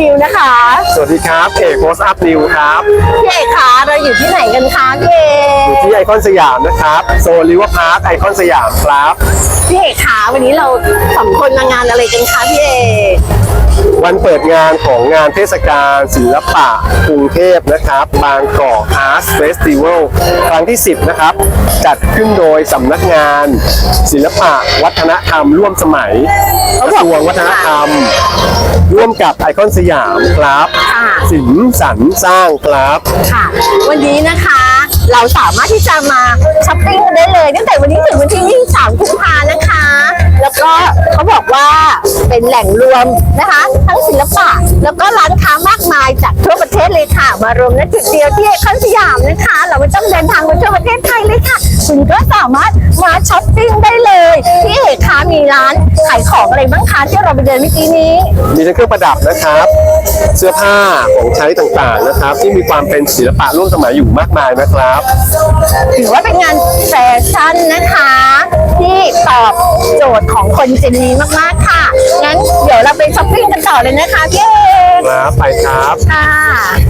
นิวนะคะสวัสดีครับเอกโพสอัพนิวครับพี่เอกคะเราอยู่ที่ไหนกันคะพี่เออกยู่ที่ไอคอนสยามนะครับโซนริเวอร์พาร์คไอคอนสยามครับพี่เอกคะวันนี้เราสองคนมางานอะไรกันคะพี่เอกวันเปิดงานของงานเทศกาลศิลปะกรุงเทพนะครับ บางกอกอาร์ตเฟสติวัลครั้งที่ 10 นะครับ จัดขึ้นโดยสำนักงาน ศิลปะวัฒนธรรมร่วมสมัยกระทรวงวัฒนธรรม ร่วมกับไอคอนสยามครับค่ะ สินสรรสร้างครับ ค่ะ วันนี้นะคะ เราสามารถที่จะมาช้อปปิ้งกันได้เลยตั้งแต่วันนี้ถึงวันที่ 23กุมภานะคะ แล้วก็เขาบอกว่าเป็นแหล่งรวมนะคะ ทั้งศิลปะ แล้วก็ร้านค้ามากมายจากทั่วประเทศเลยค่ะ มารวมณจุดเดียวที่ไอคอนสยามนะคะ เราไม่ต้องเดินทางไปทั่วประเทศไทยเลยค่ะ คุณก็สามารถมาช้อปปิ้งได้เลยพี่เอกคะมีร้าน ขายของอะไรบ้างคะที่เราไปเดินเมื่อกี้นี้ มีทั้งเครื่องประดับนะครับ เสื้อผ้าของใช้ต่างๆนะครับ ที่มีความเป็นศิลปะร่วมสมัยอยู่มากมายนะครับ ถือว่าเป็นงานแฟชั่นนะคะ ที่ตอบโจทย์ของคนเจนนี้มากๆค่ะงั้นเดี๋ยวเราไปช้อปปิ้งกันต่อเลยนะคะพี่เอกครับไปครับค่ะ